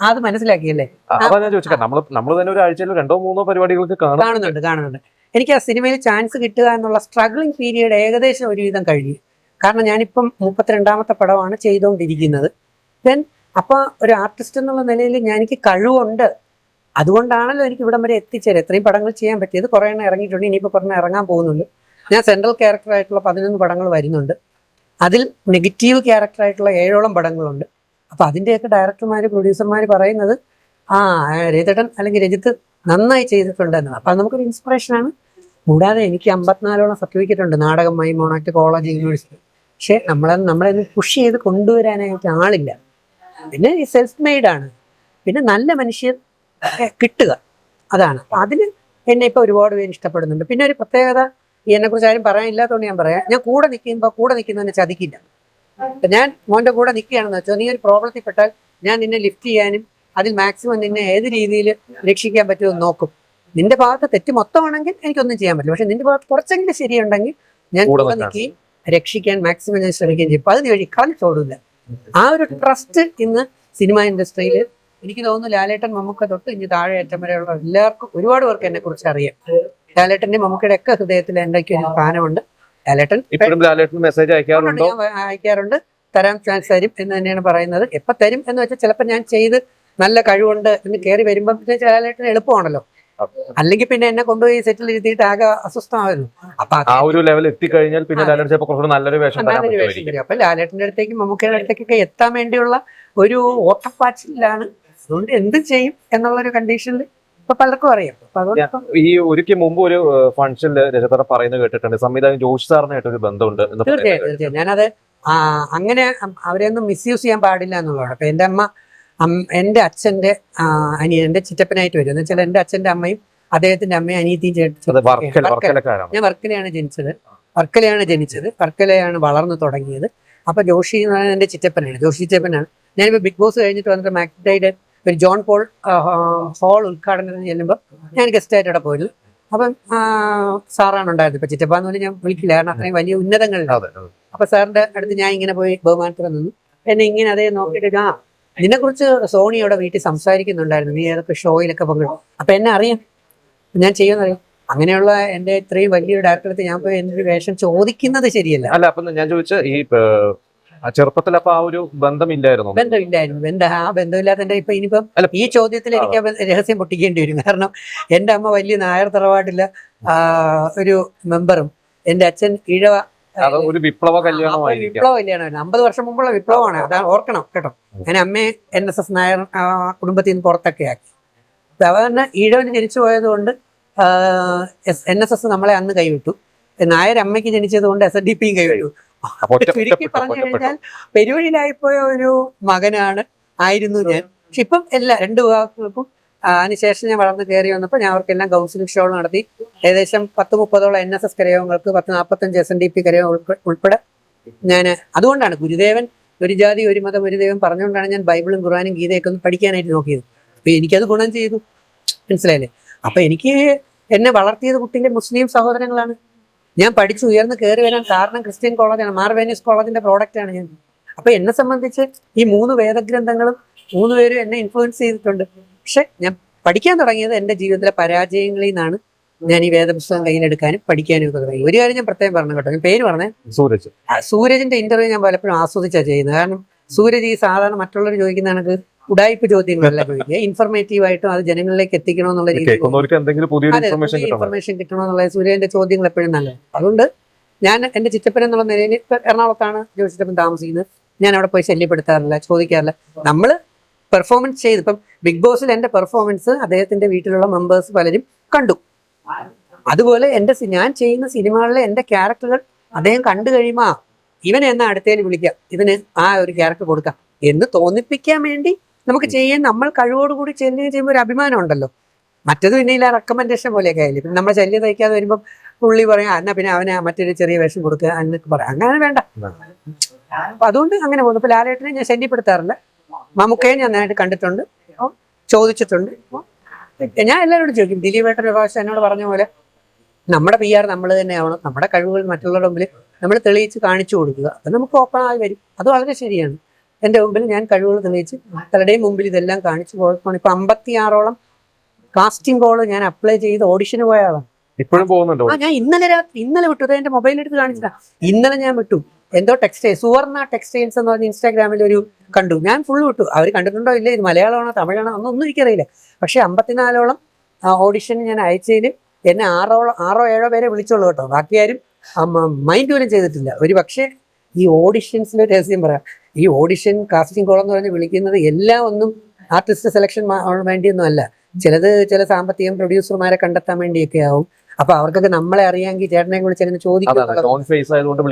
Speaker 1: അത് മനസ്സിലാക്കിയല്ലേ?
Speaker 2: അപ്പൊ ഞാൻ ചോദിച്ചാൽ നമ്മൾ നമ്മൾ തന്നെ ഒരു ആഴ്ചയിൽ രണ്ടോ മൂന്നോ പരിപാടികൾക്ക് കാണാം.
Speaker 1: കാണുന്നുണ്ട് കാണുന്നുണ്ട്. എനിക്ക് ആ സിനിമയിൽ ചാൻസ് കിട്ടുക എന്നുള്ള സ്ട്രഗ്ലിംഗ് പീരീഡ് ഏകദേശം ഒരുവിധം കഴിഞ്ഞു. കാരണം ഞാനിപ്പം മുപ്പത്തിരണ്ടാമത്തെ പടമാണ് ചെയ്തുകൊണ്ടിരിക്കുന്നത്. ദെൻ അപ്പൊ ഒരു ആർട്ടിസ്റ്റ് എന്നുള്ള നിലയിൽ ഞാൻ എനിക്ക് കഴിവുണ്ട്. അതുകൊണ്ടാണല്ലോ എനിക്ക് ഇവിടം വരെ എത്തിച്ചേരും എത്രയും പടങ്ങൾ ചെയ്യാൻ പറ്റിയത്. കുറേ എണ്ണം ഇറങ്ങിയിട്ടുണ്ട്. ഇനിയിപ്പോൾ പറഞ്ഞ ഇറങ്ങാൻ പോകുന്നുള്ളൂ ഞാൻ സെൻട്രൽ ക്യാരക്ടറായിട്ടുള്ള പതിനൊന്ന് പടങ്ങൾ വരുന്നുണ്ട്. അതിൽ നെഗറ്റീവ് ക്യാരക്ടറായിട്ടുള്ള ഏഴോളം പടങ്ങളുണ്ട്. അപ്പൊ അതിന്റെയൊക്കെ ഡയറക്ടർമാർ പ്രൊഡ്യൂസർമാർ പറയുന്നത് ആ രജിതൻ അല്ലെങ്കിൽ രജിത്ത് നന്നായി ചെയ്തിട്ടുണ്ട് അപ്പം നമുക്കൊരു ഇൻസ്പിറേഷനാണ് കൂടാതെ എനിക്ക് അമ്പത്തിനാലോളം സർട്ടിഫിക്കറ്റ് ഉണ്ട്. നാടകമായി മോണാക്ട് കോളേജ് യൂണിവേഴ്സിറ്റി പക്ഷെ നമ്മളെ നമ്മളെ പുഷ് ചെയ്ത് കൊണ്ടുവരാനായിട്ട് ആളില്ല. പിന്നെ ഈ സെൽഫ് മെയ്ഡ് ആണ്. പിന്നെ നല്ല മനുഷ്യർ കിട്ടുക. അതാണ്. അപ്പം അതിന് എന്നെ ഇപ്പൊ ഒരുപാട് പേര് ഇഷ്ടപ്പെടുന്നുണ്ട്. പിന്നെ ഒരു പ്രത്യേകത ഈ എന്നെ കുറിച്ച് ആരും പറയാനില്ലാത്തതുകൊണ്ട് ഞാൻ പറയാം. ഞാൻ കൂടെ നിൽക്കുമ്പോൾ കൂടെ നിൽക്കുന്നതിനെ ചതിക്കില്ല. ഞാൻ മോന്റെ കൂടെ നിൽക്കുകയാണെന്ന് വെച്ചാൽ നീ ഒരു പ്രോബ്ലത്തിൽ പെട്ടാൽ ഞാൻ നിന്നെ ലിഫ്റ്റ് ചെയ്യാനും അതിൽ മാക്സിമം നിന്നെ ഏത് രീതിയിൽ രക്ഷിക്കാൻ പറ്റുമെന്ന് നോക്കും. നിന്റെ ഭാഗത്ത് തെറ്റ് മൊത്തമാണെങ്കിൽ എനിക്കൊന്നും ചെയ്യാൻ പറ്റില്ല. പക്ഷെ നിന്റെ ഭാഗത്ത് കുറച്ചെങ്കിലും ശരിയുണ്ടെങ്കിൽ ഞാൻ
Speaker 2: കൂടെ
Speaker 1: നിൽക്കുകയും രക്ഷിക്കാൻ മാക്സിമം ഞാൻ ശ്രമിക്കുകയും ചെയ്യും. അതിന് വഴി കളഞ്ഞോടില്ല ആ ഒരു ട്രസ്റ്റ് ഇന്ന് സിനിമ ഇൻഡസ്ട്രിയിൽ എനിക്ക് തോന്നുന്നു ലാലേട്ടൻ മമ്മൂക്ക തൊട്ട് ഇനി താഴെ ഏറ്റവും വരെയുള്ള എല്ലാവർക്കും ഒരുപാട് പേർക്ക് എന്നെ കുറിച്ച് അറിയാം. ലാലേട്ടന്റെ മമ്മൂക്കയുടെ ഒക്കെ ഹൃദയത്തിൽ എന്തൊക്കെ ഒരു സ്ഥാനമുണ്ട്. ലാലേട്ടൻ
Speaker 2: ഇപ്പോഴും ലാലേട്ടൻ മെസ്സേജ് അയക്കാറുണ്ടോ?
Speaker 1: അയക്കാറുണ്ട്. തരാൻ ചാൻസ് തരും എന്ന് തന്നെയാണ് പറയുന്നത്. എപ്പൊ തരും എന്ന് വെച്ചാൽ ചിലപ്പോൾ ഞാൻ ചെയ്ത് നല്ല കഴിവുണ്ട് എന്ന് കയറി വരുമ്പോൾ ലാലേട്ടൻ എളുപ്പമാണല്ലോ. അല്ലെങ്കിൽ പിന്നെ എന്നെ കൊണ്ടുപോയി സെറ്റിൽ ഇരുത്തിയിട്ട് ആകെ അസ്വസ്ഥമായിരുന്നു അപ്പൊ
Speaker 2: ആ ഒരു ലെവൽ എത്തിക്കഴിഞ്ഞാൽ പിന്നെ. ലാലേട്ടൻ ചിലപ്പോൾ കുറച്ചുകൂടെ നല്ലൊരു വേഷം തരാൻ
Speaker 1: നല്ലൊരു വേഷം
Speaker 2: പറ്റുമായിരിക്കും.
Speaker 1: തരും. അപ്പൊ ലാലേട്ടന്റെ അടുത്തേക്ക് മമ്മൂക്കയുടെ അടുത്തേക്കൊക്കെ എത്താൻ വേണ്ടിയുള്ള ഒരു ഓട്ടപ്പാച്ചിലാണ്. അതുകൊണ്ട് എന്ത് ചെയ്യും എന്നുള്ള ഒരു കണ്ടീഷനിൽ ഇപ്പൊ പലർക്കും അറിയാം.
Speaker 2: ഈ ഒരിക്കൽ മുമ്പ് ഒരു ഫംഗ്ഷനിൽ രജതറ പറയുന്നത് കേട്ടിട്ടുണ്ട്. സംവിധായകൻ ജോഷി സാറിനായിട്ട് ഒരു ബന്ധമുണ്ട്
Speaker 1: തീർച്ചയായും തീർച്ചയായും. ഞാനത് അങ്ങനെ അവരെയൊന്നും മിസ്യൂസ് ചെയ്യാൻ പാടില്ല എന്നുള്ളതാണ്. അപ്പൊ എന്റെ അമ്മ എന്റെ അച്ഛന്റെ അനിയൻ എന്റെ ചിറ്റപ്പനായിട്ട് വരും. എന്ന് വെച്ചാൽ എന്റെ അച്ഛന്റെ അമ്മയും അദ്ദേഹത്തിന്റെ അമ്മയും അനിയത്തിയും. ഞാൻ വർക്കലയാണ് ജനിച്ചത്. വർക്കലയാണ് ജനിച്ചത്. വർക്കലയാണ് വളർന്നു തുടങ്ങിയത്. അപ്പൊ ജോഷി എന്ന് പറയുന്നത് എന്റെ ചിറ്റപ്പനാണ്. ജോഷി ചിറ്റപ്പനാണ്. ഞാനിപ്പോൾ ബിഗ് ബോസ് കഴിഞ്ഞിട്ട് വന്നിട്ട് മാക്ഡൈഡ് ഒരു ജോൺ പോൾ ഹോൾ ഉദ്ഘാടനത്തിന് ചെല്ലുമ്പോൾ ഞാൻ ഗസ്റ്റായിട്ട് അവിടെ പോയിരുന്നു. അപ്പം സാറാണ് ഉണ്ടായിരുന്നത്. ഇപ്പൊ ചിറ്റപ്പ എന്ന് പറഞ്ഞാൽ ഞാൻ വിളിക്കില്ല. കാരണം അത്രയും വലിയ
Speaker 2: അതെ.
Speaker 1: അപ്പൊ സാറിന്റെ അടുത്ത് ഞാൻ ഇങ്ങനെ പോയി ബഹുമാനത്തിൽ നിന്നു. എന്നെ ഇങ്ങനെ അതേ നോക്കിയിട്ട് ആ നിന്നെ കുറിച്ച് അവിടെ വീട്ടിൽ സംസാരിക്കുന്നുണ്ടായിരുന്നു. നീ ഏതൊക്കെ ഷോയിലൊക്കെ പങ്കെടുക്കും അപ്പൊ എന്നെ അറിയാം. ഞാൻ ചെയ്യുമെന്നറിയാം. അങ്ങനെയുള്ള എന്റെ ഇത്രയും വലിയൊരു ഡയറക്ടർ ഞാൻ പോയി എന്റെ ഒരു വേഷം ചോദിക്കുന്നത് ശരിയല്ല.
Speaker 2: അല്ല അപ്പൊ ഞാൻ ചോദിച്ച ഈ ചെറുപ്പത്തിൽ അപ്പൊ ആ ഒരു ബന്ധമില്ലായിരുന്നു?
Speaker 1: ബന്ധമില്ലായിരുന്നു. ബന്ധം ആ ബന്ധമില്ലാത്തതിന്റെ ഇപ്പൊ ഇനിയിപ്പം ഈ ചോദ്യത്തിൽ എനിക്ക് രഹസ്യം പൊട്ടിക്കേണ്ടി വരും. കാരണം എന്റെ അമ്മ വലിയ നായർ തറവാട്ടിലെ ഒരു മെമ്പറും. എന്റെ അച്ഛൻ ഇഴവ
Speaker 2: അത്. ഒരു വിപ്ലവ കല്യാണമായി
Speaker 1: വിപ്ലവ കല്യാണമായിരുന്നു അമ്പത് വർഷം മുമ്പുള്ള വിപ്ലവമാണ്. അതാണ് ഓർക്കണം കേട്ടോ. ഞാൻ അമ്മയെ എൻ എസ് എസ് നായർ കുടുംബത്തിൽ നിന്ന് പുറത്തൊക്കെ ആക്കി. സാധാരണ ഈഴവന് ജനിച്ചു പോയത് കൊണ്ട് എൻ എസ് എസ് നമ്മളെ അന്ന് കൈവിട്ടു. നായർ അമ്മയ്ക്ക് ജനിച്ചത് കൊണ്ട് എസ് എൻ ഡി പിയും കൈവിട്ടു. ചുരുക്കി പറഞ്ഞു കഴിഞ്ഞാൽ പെരുവഴിയിലായിപ്പോയ ഒരു മകനാണ് ആയിരുന്നു ഞാൻ. പക്ഷെ ഇപ്പം എല്ലാ രണ്ട് വിഭാഗങ്ങൾക്കും അതിനുശേഷം ഞാൻ വളർന്ന് കയറി വന്നപ്പോൾ ഞാൻ അവർക്കെല്ലാം കൗൺസിലിംഗ് ഷോ നടത്തി. ഏകദേശം പത്ത് മുപ്പതോളം എൻ എസ് എസ് കരയോഗങ്ങൾക്ക് പത്ത് നാൽപ്പത്തഞ്ച് എസ് എൻ ഡി പി കരയോഗം ഉൾപ്പെടെ ഞാൻ അതുകൊണ്ടാണ് ഗുരുദേവൻ ഒരു ജാതി ഒരു മതം ഒരു ദൈവം പറഞ്ഞുകൊണ്ടാണ് ഞാൻ ബൈബിളും ഖുറാനും ഗീതയൊക്കെ ഒന്ന് പഠിക്കാനായിട്ട് നോക്കിയത്. അപ്പൊ എനിക്കത് ഗുണം ചെയ്തു. മനസ്സിലായില്ലേ? അപ്പൊ എനിക്ക് എന്നെ വളർത്തിയത് കുട്ടിയിലെ മുസ്ലിം സഹോദരങ്ങളാണ്. ഞാൻ പഠിച്ചു ഉയർന്ന് കയറി വരാൻ കാരണം ക്രിസ്ത്യൻ കോളേജാണ്. മാർവേനിയസ് കോളേജിന്റെ പ്രോഡക്റ്റ് ആണ് ഞാൻ. അപ്പൊ എന്നെ സംബന്ധിച്ച് ഈ മൂന്ന് വേദഗ്രന്ഥങ്ങളും മൂന്ന് പേരും എന്നെ ഇൻഫ്ലുവൻസ് ചെയ്തിട്ടുണ്ട്. പക്ഷെ ഞാൻ പഠിക്കാൻ തുടങ്ങിയത് എന്റെ ജീവിതത്തിലെ പരാജയങ്ങളിൽ നിന്നാണ്. ഞാൻ ഈ വേദപുസ്തകം കയ്യിലെടുക്കാനും പഠിക്കാനും ഒക്കെ തുടങ്ങി. ഒരു കാര്യം ഞാൻ പ്രത്യേകം പറഞ്ഞു കേട്ടോ. ഞാൻ പേര് പറഞ്ഞേ.
Speaker 2: സൂരജ്.
Speaker 1: സൂരജിന്റെ ഇന്റർവ്യൂ ഞാൻ പലപ്പോഴും ആസ്വദിച്ചാ ചെയ്യുന്നത്. കാരണം സൂരജ് ഈ സാധാരണ മറ്റുള്ളവർ ചോദിക്കുന്ന കണക്ക് ഉടായ്പ ചോദ്യങ്ങളല്ല ചോദിക്കുക. ഇൻഫർമേറ്റീവ് ആയിട്ടും അത് ജനങ്ങളിലേക്ക് എത്തിക്കണമെന്നുള്ള രീതിയിൽ
Speaker 2: ഇൻഫർമേഷൻ കിട്ടണം.
Speaker 1: കിട്ടണമെന്നുള്ള സൂര്യന്റെ ചോദ്യങ്ങൾ എപ്പോഴും നല്ലത്. അതുകൊണ്ട് ഞാൻ എന്റെ ചിറ്റപ്പൻ എന്നുള്ള നിലയിൽ ഇപ്പൊ എറണാകുളത്താണ് ജോലി ചിറ്റപ്പൻ താമസിക്കുന്നത്. ഞാൻ അവിടെ പോയി ശല്യപ്പെടുത്താറില്ല ചോദിക്കാറില്ല. നമ്മൾ പെർഫോമൻസ് ചെയ്ത്. ഇപ്പം ബിഗ് ബോസിൽ എന്റെ പെർഫോമൻസ് അദ്ദേഹത്തിന്റെ വീട്ടിലുള്ള മെമ്പേഴ്സ് പലരും കണ്ടു. അതുപോലെ എന്റെ ഞാൻ ചെയ്യുന്ന സിനിമകളിലെ എന്റെ ക്യാരക്ടറുകൾ അദ്ദേഹം കണ്ടു കഴിയുമ്പോൾ ഇവനെ എന്നാ അടുത്തേൽ വിളിക്കാം? ഇവന് ആ ഒരു ക്യാരക്ടർ കൊടുക്കാം. എന്ന് തോന്നിപ്പിക്കാൻ വേണ്ടി നമുക്ക് ചെയ്യാൻ നമ്മൾ കഴിവോടുകൂടി ചെല്ലുക ചെയ്യുമ്പോൾ ഒരു അഭിമാനം ഉണ്ടല്ലോ. മറ്റത് പിന്നെ ഇല്ല റെക്കമെൻഡേഷൻ പോലെയൊക്കെ ആയില്ലേ? പിന്നെ നമ്മളെ ശല്യം തയ്ക്കാതെ വരുമ്പോൾ പുള്ളി പറയാം എന്നാ പിന്നെ അവനെ മറ്റൊരു ചെറിയ വേഷം കൊടുക്കുക എന്നൊക്കെ പറയാം. അങ്ങനെ വേണ്ട. അപ്പൊ അതുകൊണ്ട് അങ്ങനെ പോകുന്നു. ഇപ്പൊ ലാലേട്ടനെ ഞാൻ ശല്യപ്പെടുത്താറില്ല. മമ്മൂക്കയെ ഞാൻ നേരിട്ട് കണ്ടിട്ടുണ്ട്. ചോദിച്ചിട്ടുണ്ട്. ഞാൻ എല്ലാവരോടും ചോദിക്കും ദിലീപേട്ടൻ ഒരു പ്രാവശ്യം എന്നോട് പറഞ്ഞ പോലെ നമ്മുടെ പി ആർ നമ്മൾ തന്നെ ആവണം നമ്മുടെ കഴിവുകൾ മറ്റുള്ളവരുടെ മുമ്പിൽ നമ്മൾ തെളിയിച്ച് കാണിച്ചു കൊടുക്കുക. അത് നമുക്ക് ഓപ്പൺ ആയി വരും. അത് വളരെ ശരിയാണ്. എന്റെ മുമ്പിൽ ഞാൻ കഴിവുകൾ തെളിയിച്ച് പലരുടെയും മുമ്പിൽ ഇതെല്ലാം കാണിച്ചു പോയപ്പോൾ ഇപ്പൊ അമ്പത്തി ആറോളം കാസ്റ്റിംഗ് കോൾ ഞാൻ അപ്ലൈ ചെയ്ത് ഓഡിഷന് പോയ ആളാണ്.
Speaker 2: ഇപ്പോഴും പോകുന്നുണ്ടോ?
Speaker 1: ആ ഞാൻ ഇന്നലെ രാത്രി ഇന്നലെ വിട്ടു. എന്റെ മൊബൈൽ എടുത്ത് കാണിച്ചിട്ടാ ഇന്നലെ ഞാൻ വിട്ടു. എന്തോ ടെക്സ്റ്റൈൽ സുവർണ ടെക്സ്റ്റൈൽസ് എന്ന് പറഞ്ഞ ഇൻസ്റ്റാഗ്രാമിൽ ഒരു കണ്ടു. ഞാൻ ഫുൾ വിട്ടു അവർ കണ്ടിട്ടുണ്ടോ ഇല്ല? ഇത് മലയാളമാണോ തമിഴാണോ? ഒന്നും എനിക്കറിയില്ല. പക്ഷേ അമ്പത്തിനാലോളം ഓഡിഷൻ ഞാൻ അയച്ചതിൽ എന്നെ ആറോളം ആറോ ഏഴോ പേരെ വിളിച്ചോളൂ കേട്ടോ. ബാക്കി ആരും മൈൻഡ് പോലും ചെയ്തിട്ടില്ല. ഒരു പക്ഷേ ഈ ഓഡിഷൻസിന്റെ രഹസ്യം പറയാം. ഈ ഓഡിഷൻ കാസ്റ്റിംഗ് കോൾ എന്ന് പറഞ്ഞ് വിളിക്കുന്നത് എല്ലാം ഒന്നും ആർട്ടിസ്റ്റ് സെലക്ഷൻ വേണ്ടിയൊന്നും അല്ല. ചിലത് ചില സാമ്പത്തികം പ്രൊഡ്യൂസർമാരെ കണ്ടെത്താൻ വേണ്ടിയൊക്കെ ആവും. അപ്പൊ അവർക്കൊക്കെ നമ്മളെ അറിയാമെങ്കിൽ ചേട്ടനെ വിളിച്ചിരുന്ന്
Speaker 2: അതാണ്
Speaker 1: ചോദിക്കും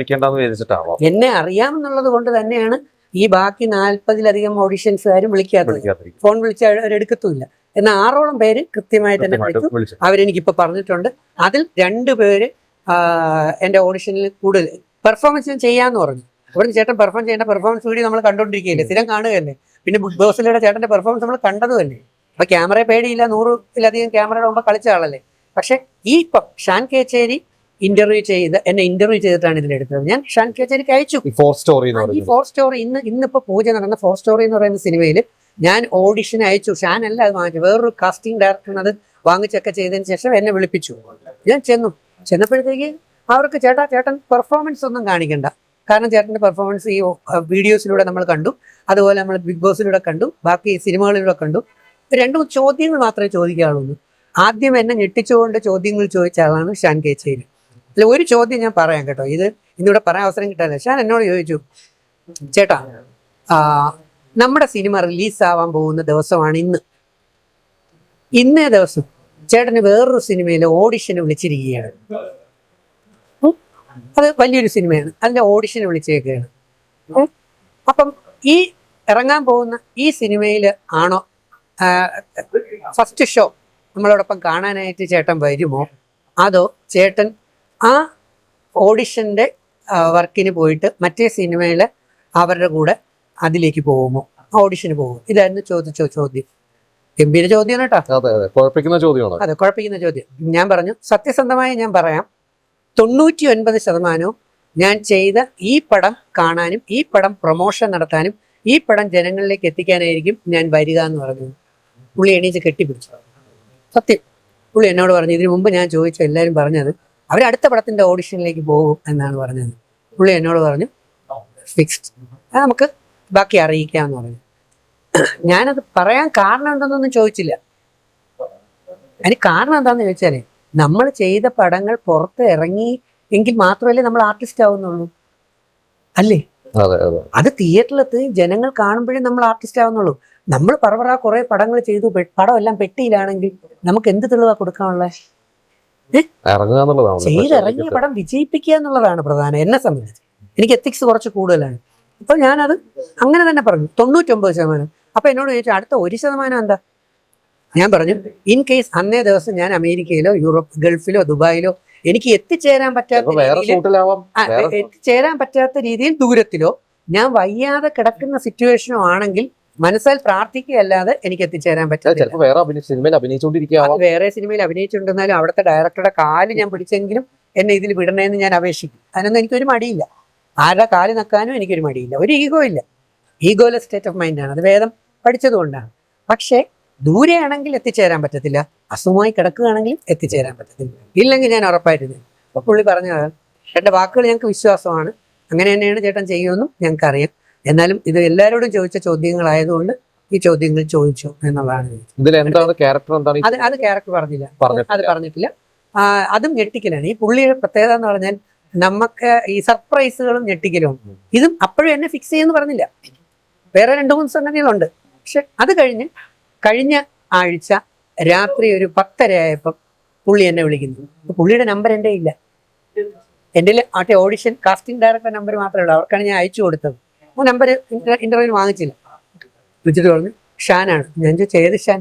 Speaker 1: എന്നെ അറിയാമെന്നുള്ളത് കൊണ്ട് തന്നെയാണ് ഈ ബാക്കി നാൽപ്പതിലധികം ഓഡീഷൻസുകാരും വിളിക്കാത്തത്. ഫോൺ വിളിച്ച് അവരെടുക്കത്തുമില്ല എന്നാൽ ആറോളം പേര് കൃത്യമായിട്ട് തന്നെ വിളിച്ചു
Speaker 2: അവരെനിക്ക് ഇപ്പൊ
Speaker 1: അവരെനിക്കിപ്പോൾ പറഞ്ഞിട്ടുണ്ട്. അതിൽ രണ്ട് പേര് എന്റെ എന്റെ ഓഡിഷനിൽ കൂടുതൽ പെർഫോമൻസ് ഞാൻ ചെയ്യാന്ന് പറഞ്ഞു. അവിടെ ചേട്ടൻ പെർഫോം ചെയ്യേണ്ട പെർഫോമൻസ് വീഡിയോ നമ്മൾ കണ്ടോണ്ടിരിക്കുകയല്ലേ? സ്ഥിരം കാണുകയല്ലേ? പിന്നെ ബിഗ് ബോസിലൂടെ ചേട്ടന്റെ പെർഫോമൻസ് നമ്മൾ കണ്ടതുമല്ലേ? അപ്പൊ ക്യാമറയെ പേടിയില്ല. നൂറിലധികം ക്യാമറയുടെ മുമ്പ് കളിച്ച ആളല്ലേ? പക്ഷെ ഈ ഇപ്പം ഷാൻ കേച്ചേരി ഇന്റർവ്യൂ ചെയ്ത് എന്നെ ഇന്റർവ്യൂ ചെയ്തിട്ടാണ് ഇതിലെടുത്തത് ഞാൻ ഷാൻ കേച്ചേരിക്ക് അയച്ചു.
Speaker 2: ഫോർ സ്റ്റോറി
Speaker 1: ഈ ഫോർ സ്റ്റോറി ഇന്ന് ഇന്നിപ്പോ പൂജ നടന്ന ഫോർ സ്റ്റോറി എന്ന് പറയുന്ന സിനിമയിൽ ഞാൻ ഓഡിഷൻ അയച്ചു. ഷാൻ അല്ല അത് വാങ്ങിച്ചു വേറൊരു കാസ്റ്റിംഗ് ഡയറക്ടറിന് അത് വാങ്ങിച്ചൊക്കെ ചെയ്തതിന് ശേഷം എന്നെ വിളിപ്പിച്ചു. ഞാൻ ചെന്നു. ചെന്നപ്പോഴത്തേക്ക് അവർക്ക് ചേട്ടാ ചേട്ടൻ പെർഫോമൻസ് ഒന്നും കാണിക്കണ്ട. കാരണം ചേട്ടന്റെ പെർഫോമൻസ് ഈ വീഡിയോസിലൂടെ നമ്മൾ കണ്ടു. അതുപോലെ നമ്മൾ ബിഗ് ബോസിലൂടെ കണ്ടു. ബാക്കി സിനിമകളിലൂടെ കണ്ടു. രണ്ടു ചോദ്യങ്ങൾ മാത്രമേ ചോദിക്കാറുള്ളൂ. ആദ്യം എന്നെ ഞെട്ടിച്ചുകൊണ്ട് ചോദ്യങ്ങൾ ചോദിച്ച ആളാണ് ഷാൻ കേച്ചേരി. അല്ല ഒരു ചോദ്യം ഞാൻ പറയാം കേട്ടോ. ഇത് ഇന്നിവിടെ പറയാൻ അവസരം കിട്ടാനില്ല. ഷാൻ എന്നോട് ചോദിച്ചു ചേട്ടാ നമ്മുടെ സിനിമ റിലീസാവാൻ പോകുന്ന ദിവസമാണ് ഇന്ന്. ഇന്നേ ദിവസം ചേട്ടന് വേറൊരു സിനിമയിൽ ഓഡിഷന് വിളിച്ചിരിക്കുകയാണ്. അത് വലിയൊരു സിനിമയാണ്. അതിന്റെ ഓഡിഷന് വിളിച്ചേക്കുകയാണ്. അപ്പം ഈ ഇറങ്ങാൻ പോകുന്ന ഈ സിനിമയിൽ ആണോ ഫസ്റ്റ് ഷോ നമ്മളോടൊപ്പം കാണാനായിട്ട് ചേട്ടൻ വരുമോ? അതോ ചേട്ടൻ ആ ഓഡിഷന്റെ വർക്കിന് പോയിട്ട് മറ്റേ സിനിമയിലെ അവരുടെ കൂടെ അതിലേക്ക് പോകുമോ? ഓഡിഷന് പോകുമോ? ഇതായിരുന്നു ചോദിച്ച ചോദ്യം. ഗംഭീര ചോദ്യമാണ് കേട്ടോ.
Speaker 2: അതെ അതെ. കുഴപ്പിക്കുന്ന ചോദ്യമാണ്.
Speaker 1: അതെ കുഴപ്പിക്കുന്ന ചോദ്യം. ഞാൻ പറഞ്ഞു സത്യസന്ധമായി ഞാൻ പറയാം തൊണ്ണൂറ്റി ഒൻപത് ശതമാനവും ഞാൻ ചെയ്ത ഈ പടം കാണാനും ഈ പടം പ്രൊമോഷൻ നടത്താനും ഈ പടം ജനങ്ങളിലേക്ക് എത്തിക്കാനായിരിക്കും ഞാൻ വരിക എന്ന് പറഞ്ഞു. പുള്ളി എണീച്ച് കെട്ടിപ്പിടിച്ചു. സത്യം പുള്ളി എന്നോട് പറഞ്ഞു ഇതിനു മുമ്പ് ഞാൻ ചോദിച്ച എല്ലാവരും പറഞ്ഞത് അവർ അടുത്ത പടത്തിന്റെ ഓഡിഷനിലേക്ക് പോകും എന്നാണ് പറഞ്ഞത്. പുള്ളി എന്നോട് പറഞ്ഞു ഫിക്സ്ഡ് അത് നമുക്ക് ബാക്കി അറിയിക്കാമെന്ന് പറഞ്ഞു. ഞാനത് പറയാൻ കാരണം എന്തെന്നൊന്നും ചോദിച്ചില്ല. അതിന് കാരണം എന്താണെന്ന് ചോദിച്ചാലേ നമ്മൾ ചെയ്ത പടങ്ങൾ പുറത്ത് ഇറങ്ങി എങ്കിൽ മാത്രമല്ലേ നമ്മൾ ആർട്ടിസ്റ്റ് ആവുന്നുള്ളൂ. അല്ലേ?
Speaker 2: അത്
Speaker 1: തിയേറ്ററിലെത്തി ജനങ്ങൾ കാണുമ്പോഴേ നമ്മൾ ആർട്ടിസ്റ്റ് ആവുന്നുള്ളൂ. നമ്മൾ പറവറ കുറെ പടങ്ങൾ ചെയ്തു പടം എല്ലാം പെട്ടിയിലാണെങ്കിൽ നമുക്ക് എന്ത് തെളിവാ കൊടുക്കാനുള്ളത്
Speaker 2: ചെയ്ത് ഇറങ്ങിയ
Speaker 1: ചെയ്തിറങ്ങിയ പടം വിജയിപ്പിക്കുക എന്നുള്ളതാണ് പ്രധാനം എന്നെ സംബന്ധിച്ച്. എനിക്ക് എത്തിക്സ് കുറച്ച് കൂടുതലാണ്. അപ്പൊ ഞാനത് അങ്ങനെ തന്നെ പറഞ്ഞു തൊണ്ണൂറ്റൊമ്പത് ശതമാനം. അപ്പൊ എന്നോട് ചോദിച്ചു അടുത്ത ഒരു ശതമാനം എന്താ? ഞാൻ പറഞ്ഞു ഇൻ കേസ് അന്നേ ദിവസം ഞാൻ അമേരിക്കയിലോ യൂറോപ്പ് ഗൾഫിലോ ദുബായിലോ എനിക്ക് എത്തിച്ചേരാൻ പറ്റാത്ത എത്തിച്ചേരാൻ പറ്റാത്ത രീതിയിൽ ദൂരത്തിലോ ഞാൻ വയ്യാതെ കിടക്കുന്ന സിറ്റുവേഷനോ ആണെങ്കിൽ മനസ്സാൽ പ്രാർത്ഥിക്കുകയല്ലാതെ എനിക്ക് എത്തിച്ചേരാൻ പറ്റില്ല
Speaker 2: വേറെ സിനിമയിൽ അഭിനയിച്ചുണ്ടെന്നാലും
Speaker 1: അത് വേറെ സിനിമയിൽ അഭിനയിച്ചിട്ടുണ്ടെന്നാലും അവിടുത്തെ ഡയറക്ടറുടെ കാൽ ഞാൻ പിടിച്ചെങ്കിലും എന്നെ ഇതിൽ വിടണേന്ന് ഞാൻ അപേക്ഷിക്കും. അതിനൊന്നും എനിക്കൊരു മടിയില്ല. ആരുടെ കാൽ നക്കാനും എനിക്കൊരു മടിയില്ല. ഒരു ഈഗോ ഇല്ല. ഈഗോലെസ് സ്റ്റേറ്റ് ഓഫ് മൈൻഡാണ് അത് വേദം പഠിച്ചതുകൊണ്ടാണ് പക്ഷേ ദൂരെയാണെങ്കിൽ എത്തിച്ചേരാൻ പറ്റത്തില്ല. അസുഖമായി കിടക്കുകയാണെങ്കിലും എത്തിച്ചേരാൻ പറ്റത്തില്ല. ഇല്ലെങ്കിൽ ഞാൻ ഉറപ്പായിരുന്നു. അപ്പോൾ പുള്ളി പറഞ്ഞതാണ് എന്റെ വാക്കുകൾ ഞങ്ങൾക്ക് വിശ്വാസമാണ്. അങ്ങനെ തന്നെയാണ് ചേട്ടൻ ചെയ്യുമെന്നും ഞങ്ങൾക്ക് അറിയാം എന്നാലും ഇത് എല്ലാവരോടും ചോദിച്ച ചോദ്യങ്ങളായതുകൊണ്ട് ഈ ചോദ്യങ്ങൾ ചോദിച്ചു എന്നുള്ളതാണ്
Speaker 2: ഇതിൽ എന്താണ് ക്യാരക്ടർ എന്താണ്
Speaker 1: അത് അത് ക്യാരക്ടർ പറഞ്ഞില്ല. അത്
Speaker 2: പറഞ്ഞിട്ടില്ല.
Speaker 1: അതും ഞെട്ടിക്കലാണ്. ഈ പുള്ളിയുടെ പ്രത്യേകത എന്ന് പറഞ്ഞാൽ നമുക്ക് ഈ സർപ്രൈസുകളും ഞെട്ടിക്കലും. ഇതും അപ്പോഴും എന്നെ ഫിക്സ് ചെയ്യുമെന്ന് പറഞ്ഞില്ല. വേറെ രണ്ട് മൂന്ന് സംഗതികളുണ്ട്. പക്ഷെ അത് കഴിഞ്ഞ് കഴിഞ്ഞ ആഴ്ച രാത്രി ഒരു പത്തരയായപ്പം പുള്ളി എന്നെ വിളിക്കുന്നു. പുള്ളിയുടെ നമ്പർ എന്റെ ഇല്ല. എന്റെ മറ്റേ ഓഡിഷൻ കാസ്റ്റിംഗ് ഡയറക്ടർ നമ്പർ മാത്രമേ ഉള്ളൂ. അവർക്കാണ് ഞാൻ അയച്ചു കൊടുത്തത്. നമ്പർ ഇന്റർവ്യൂ വാങ്ങിച്ചില്ല. വിളിച്ചിട്ട് പറഞ്ഞു ഷാനാണ്. ഞാൻ ചോദിച്ചു ഏത് ഷാൻ?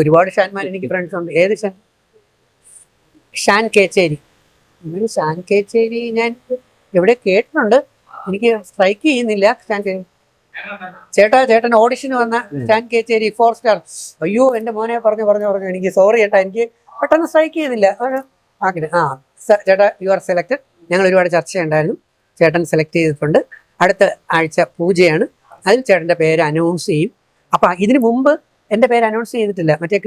Speaker 1: ഒരുപാട് ഷാൻമാർ എനിക്ക് ഫ്രണ്ട്സ് ഉണ്ട്. ഏത് ഷാൻ? ഷാൻ കേച്ചേരി. ഷാൻ കേച്ചേരി ഞാൻ എവിടെ കേട്ടിട്ടുണ്ട്. എനിക്ക് സ്ട്രൈക്ക് ചെയ്യുന്നില്ല ഷാൻ കേച്ചേരി. ചേട്ടാ ചേട്ടൻ ഓഡിഷന് വന്ന ഷാൻ കേച്ചേരി ഫോർ സ്റ്റാർ അയ്യോ എന്റെ മോനെ പറഞ്ഞു പറഞ്ഞു പറഞ്ഞു. എനിക്ക് സോറി ചേട്ടാ എനിക്ക് പെട്ടെന്ന് സ്ട്രൈക്ക് ചെയ്യുന്നില്ല. ആ ചേട്ടാ യു ആർ സെലക്ടഡ് ഞങ്ങൾ ഒരുപാട് ചർച്ച ഉണ്ടായിരുന്നു ചേട്ടൻ സെലക്ട് ചെയ്തിട്ടുണ്ട്. അടുത്ത ആഴ്ച പൂജയാണ്. അതിൽ ചേട്ടന്റെ പേര് അനൗൺസ് ചെയ്യും. അപ്പൊ ഇതിനു മുമ്പ് എന്റെ പേര് അനൗൺസ് ചെയ്തിട്ടില്ല. മറ്റേ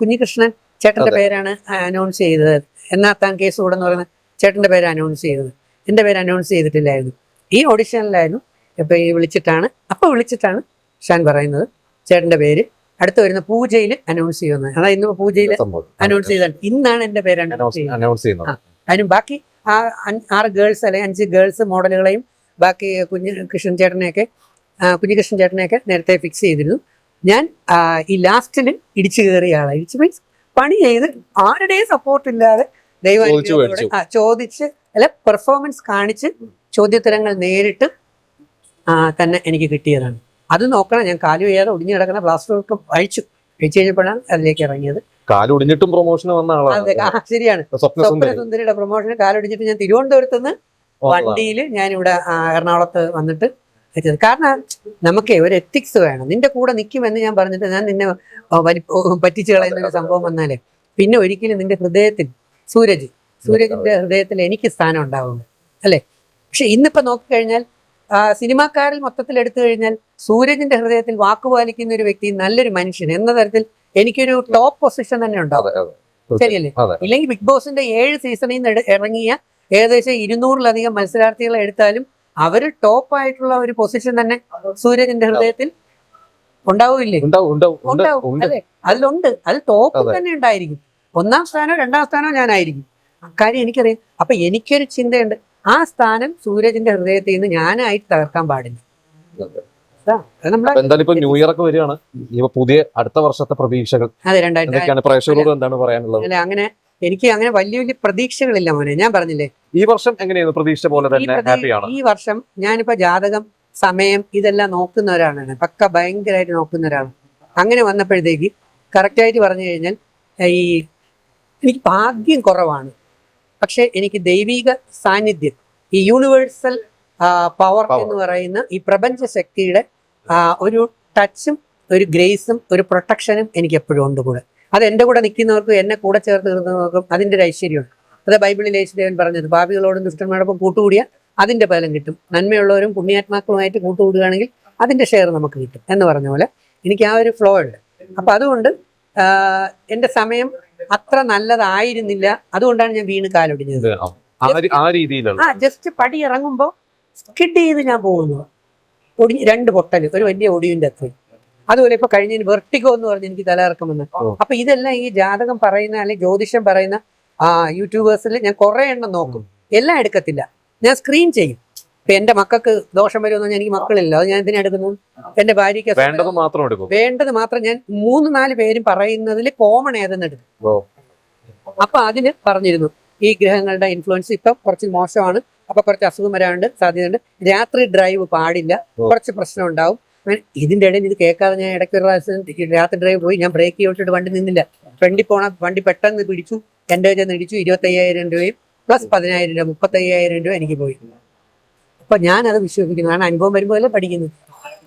Speaker 1: കുഞ്ഞികൃഷ്ണൻ ചേട്ടന്റെ
Speaker 2: അതെ.
Speaker 1: പേരാണ് അനൗൺസ് ചെയ്തത്. എന്നാ താൻ കേസ് കൂടെന്ന് പറയുന്നത്? ചേട്ടന്റെ പേര് അനൗൺസ് ചെയ്തത്. എന്റെ പേര് അനൗൺസ് ചെയ്തിട്ടില്ലായിരുന്നു. ഈ ഓഡിഷനിലായിരുന്നു ഇപ്പൊ ഈ വിളിച്ചിട്ടാണ്. അപ്പോൾ വിളിച്ചിട്ടാണ് ഷാൻ പറയുന്നത് ചേട്ടന്റെ പേര്. അടുത്ത് വരുന്ന പൂജയിൽ അനൗൺസ് ചെയ്യുന്നത്. അതായത് ഇന്ന് പൂജയിൽ അനൗൺസ് ചെയ്താണ് ഇന്നാണ് എന്റെ പേര് അനൗൺസ് ചെയ്യുന്നത്. അതിനും ബാക്കി ആ ആറ് ഗേൾസ് അല്ലെങ്കിൽ അഞ്ച് ഗേൾസ് മോഡലുകളെയും ബാക്കി കുഞ്ഞ് കൃഷ്ണൻ ചേട്ടനെയൊക്കെ കുഞ്ഞികൃഷ്ണൻ ചേട്ടനെയൊക്കെ നേരത്തെ ഫിക്സ് ചെയ്തിരുന്നു. ഞാൻ ഈ ലാസ്റ്റിൽ ഇടിച്ചു കയറിയ ആളാണ് ഇടിച്ചു മീൻസ് പണി ചെയ്ത് ആരുടെയും സപ്പോർട്ട് ഇല്ലാതെ ദൈവം
Speaker 2: ചോദിച്ചു
Speaker 1: അല്ല പെർഫോമൻസ് കാണിച്ച് ചോദ്യോത്തരങ്ങൾ നേരിട്ട് തന്നെ എനിക്ക് കിട്ടിയതാണ്. അത് നോക്കണം. ഞാൻ കാലു ചെയ്യാതെ ഒടിഞ്ഞു കിടക്കുന്ന പ്ലാസ്റ്റർ അഴിച്ചു. അഴിച്ചു കഴിഞ്ഞപ്പോഴാണ് അതിലേക്ക് ഇറങ്ങിയത്.
Speaker 2: പ്രൊമോഷന് വന്ന ആളാണ്
Speaker 1: ശരിയാണ്.
Speaker 2: സ്വപ്ന സുന്ദരി
Speaker 1: സ്വപ്നസുന്ദരിയുടെ പ്രൊമോഷന് കാലൊടിഞ്ഞിട്ട് ഞാൻ തിരുവനന്തപുരത്ത് നിന്ന് വണ്ടിയിൽ ഞാൻ ഇവിടെ എറണാകുളത്ത് വന്നിട്ട് എത്തിയത്. കാരണം നമുക്ക് ഒരു എത്തിക്സ് വേണം. നിന്റെ കൂടെ നിൽക്കുമെന്ന് ഞാൻ പറഞ്ഞിട്ട് ഞാൻ നിന്നെ പറ്റിച്ചു കളയുന്ന ഒരു സംഭവം വന്നാലേ. പിന്നെ ഒരിക്കലും നിന്റെ ഹൃദയത്തിൽ സൂരജ് സൂരജിന്റെ ഹൃദയത്തിൽ എനിക്ക് സ്ഥാനം ഉണ്ടാവുള്ളൂ. അല്ലേ? പക്ഷെ ഇന്നിപ്പോ നോക്കിക്കഴിഞ്ഞാൽ സിനിമാക്കാരിൽ മൊത്തത്തിൽ എടുത്തു കഴിഞ്ഞാൽ സൂരജിന്റെ ഹൃദയത്തിൽ വാക്കുപാലിക്കുന്ന ഒരു വ്യക്തി നല്ലൊരു മനുഷ്യൻ എന്ന തരത്തിൽ എനിക്കൊരു ടോപ്പ് പൊസിഷൻ തന്നെ ഉണ്ടാവും. ശരിയല്ലേ? ഇല്ലെങ്കിൽ ബിഗ് ബോസിന്റെ ഏഴ് സീസണിൽ നിന്ന് ഇറങ്ങിയ ഏകദേശം ഇരുന്നൂറിലധികം മത്സരാർത്ഥികളെ എടുത്താലും അവർ ടോപ്പ് ആയിട്ടുള്ള ഒരു പൊസിഷൻ തന്നെ സൂര്യജിന്റെ ഹൃദയത്തിൽ ഉണ്ടാവില്ലേ
Speaker 2: ഉണ്ടാവും
Speaker 1: അല്ലെ? അതിലുണ്ട്. അത് ടോപ്പ് തന്നെ ഉണ്ടായിരിക്കും. ഒന്നാം സ്ഥാനോ രണ്ടാം സ്ഥാനോ ഞാനായിരിക്കും. അക്കാര്യം എനിക്കറിയാം. അപ്പൊ എനിക്കൊരു ചിന്തയുണ്ട്. ആ സ്ഥാനം സൂരജിന്റെ ഹൃദയത്തിൽ നിന്ന് ഞാനായിട്ട് തകർക്കാൻ പാടില്ല.
Speaker 2: എന്തായാലും ഇപ്പൊ ന്യൂ ഇയർ ഒക്കെ വരികയാണ്. പുതിയ അടുത്ത വർഷത്തെ പ്രതീക്ഷകൾ. എന്തൊക്കെയാണ് പ്രേക്ഷകരോട് എന്താണ് പറയാനുള്ളത്?
Speaker 1: അല്ല അങ്ങനെ എനിക്ക് അങ്ങനെ വലിയ വലിയ പ്രതീക്ഷകളില്ല മോനെ. ഞാൻ പറഞ്ഞില്ലേ?
Speaker 2: ഈ വർഷം എങ്ങനെയാണ് പ്രതീക്ഷ പോലെ
Speaker 1: ഈ
Speaker 2: തന്നെ ഹാപ്പിയാണ്?
Speaker 1: ഈ വർഷം ഞാനിപ്പോ ജാതകം സമയം ഇതെല്ലാം നോക്കുന്ന ഒരാളാണ് പക്ക ഭയങ്കരമായിട്ട് നോക്കുന്ന ഒരാളാണ് അങ്ങനെ വന്നപ്പോഴത്തേക്ക് കറക്റ്റായിട്ട് പറഞ്ഞു കഴിഞ്ഞാൽ ഈ എനിക്ക് ഭാഗ്യം കുറവാണ്. പക്ഷെ എനിക്ക് ദൈവിക സാന്നിധ്യം ഈ യൂണിവേഴ്സൽ പവർ എന്ന് പറയുന്ന ഈ പ്രപഞ്ച ശക്തിയുടെ ഒരു ടച്ചും ഒരു ഗ്രേസും ഒരു പ്രൊട്ടക്ഷനും എനിക്ക് എപ്പോഴും ഉണ്ട് കൂടെ. അത് എന്റെ കൂടെ നിൽക്കുന്നവർക്കും എന്നെ കൂടെ ചേർത്ത് നിൽക്കുന്നവർക്കും അതിന്റെ ഒരു ഐശ്വര്യമുണ്ട് അത് ബൈബിളിൽ യേശുദേവൻ പറഞ്ഞത് ഭാവികളോടും ദുഷ്ടന്മാരോടൊപ്പം കൂട്ടുകൂടിയാൽ അതിന്റെ ഫലം കിട്ടും. നന്മയുള്ളവരും പുണ്യാത്മാക്കളുമായിട്ട് കൂട്ടുകൂടുകയാണെങ്കിൽ അതിന്റെ ഷെയർ നമുക്ക് കിട്ടും എന്ന് പറഞ്ഞ പോലെ എനിക്ക് ആ ഒരു ഫ്ലോ ഉണ്ട്. അപ്പൊ അതുകൊണ്ട് എന്റെ എന്റെ സമയം അത്ര നല്ലതായിരുന്നില്ല. അതുകൊണ്ടാണ് ഞാൻ വീണ് കാലൊടിഞ്ഞത്.
Speaker 2: ആ- രീതിയിലാണ് ആ
Speaker 1: ജസ്റ്റ് പടി ഇറങ്ങുമ്പോൾ സ്കിഡ് ചെയ്ത് ഞാൻ പോകുന്നു. ഒടി രണ്ട് പൊട്ടൽ ഒരു വലിയ ഒടിവിന്റെ അത്ര അതുപോലെ ഇപ്പൊ കഴിഞ്ഞ വെർട്ടിക്കോ എന്ന് പറഞ്ഞ് എനിക്ക് തലയിറക്കം വന്നു അപ്പൊ ഇതെല്ലാം ഈ ജാതകം പറയുന്ന അല്ലെങ്കിൽ ജ്യോതിഷം പറയുന്ന ആ യൂട്യൂബേഴ്സിൽ ഞാൻ കുറെ എണ്ണം നോക്കും. എല്ലാം എടുക്കത്തില്ല. ഞാൻ സ്ക്രീൻ ചെയ്യും. ഇപ്പൊ എന്റെ മക്കൾക്ക് ദോഷം വരുമെന്ന് പറഞ്ഞാൽ എനിക്ക് മക്കളില്ല. അത് ഞാൻ എന്തിനാ എടുക്കുന്നു എന്റെ ഭാര്യയ്ക്ക്
Speaker 2: വേണ്ടത് മാത്രം എടുക്കും.
Speaker 1: വേണ്ടത് മാത്രം ഞാൻ മൂന്ന് നാല് പേരും പറയുന്നതിൽ കോമൺ ഏതെന്ന് എടുക്കും. അപ്പൊ അതിന് പറഞ്ഞിരുന്നു. ഈ ഗ്രഹങ്ങളുടെ ഇൻഫ്ലുവൻസ് ഇപ്പൊ കുറച്ച് മോശമാണ്. അപ്പൊ കുറച്ച് അസുഖം വരാണ്ട് സാധ്യതയുണ്ട്. രാത്രി ഡ്രൈവ് പാടില്ല. കുറച്ച് പ്രശ്നം ഉണ്ടാവും ഇതിന്റെ ഇടയിൽ ഇത് കേൾക്കാതെ ഞാൻ ഇടയ്ക്ക് ഒരു പ്രാവശ്യം രാത്രി ഡ്രൈവ് പോയി ഞാൻ ബ്രേക്ക് ചെയ്തിട്ട് വണ്ടി നിന്നില്ല. ഫ്രണ്ടിൽ പോണ വണ്ടി പെട്ടെന്ന് പിടിച്ചു എന്റെ ചെന്ന് ഇടിച്ചു ഇരുപത്തി അയ്യായിരം രൂപയും പ്ലസ് പതിനായിരം രൂപ മുപ്പത്തി അയ്യായിരം രൂപ എനിക്ക് പോയി. അപ്പൊ ഞാനത് അത് വിശ്വസിക്കുന്നു കാരണം അനുഭവം വരുമ്പോഴല്ലേ പഠിക്കുന്നത്.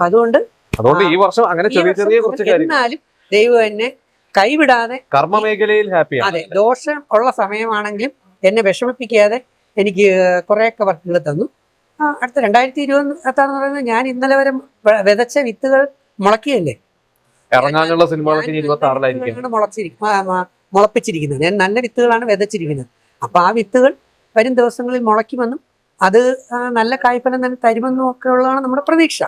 Speaker 1: അതുകൊണ്ട്
Speaker 2: അതുകൊണ്ട് ഈ വർഷം അങ്ങനെ ചെറിയ ചെറിയ കുറച്ച്
Speaker 1: എന്നാലും ദൈവം എന്നെ കൈവിടാതെ
Speaker 2: കർമ്മ മേഖലയിൽ
Speaker 1: അതെ ദോഷം ഉള്ള സമയമാണെങ്കിലും എന്നെ വിഷമിപ്പിക്കാതെ എനിക്ക് കുറെയൊക്കെ വർക്കുകൾ തന്നു. അടുത്ത രണ്ടായിരത്തി ഇരുപത് എത്താന്ന് പറയുന്നത് ഞാൻ ഇന്നലെ വരെ വിതച്ച വിത്തുകൾ മുളക്കിയല്ലേ
Speaker 2: ഇറങ്ങാനുള്ള സിനിമകളൊക്കെ ഇരുപത്തി ആറിലായിരിക്കും
Speaker 1: മുളച്ചിരിക്കും മുളപ്പിച്ചിരിക്കുന്നത്. ഞാൻ നല്ല വിത്തുകളാണ് വിതച്ചിരിക്കുന്നത്. അപ്പൊ ആ വിത്തുകൾ വരും ദിവസങ്ങളിൽ മുളയ്ക്കുമെന്നും അത് നല്ല കായ്ഫലം തന്നെ തരുമെന്നും ഒക്കെ ഉള്ളതാണ് നമ്മുടെ പ്രതീക്ഷ.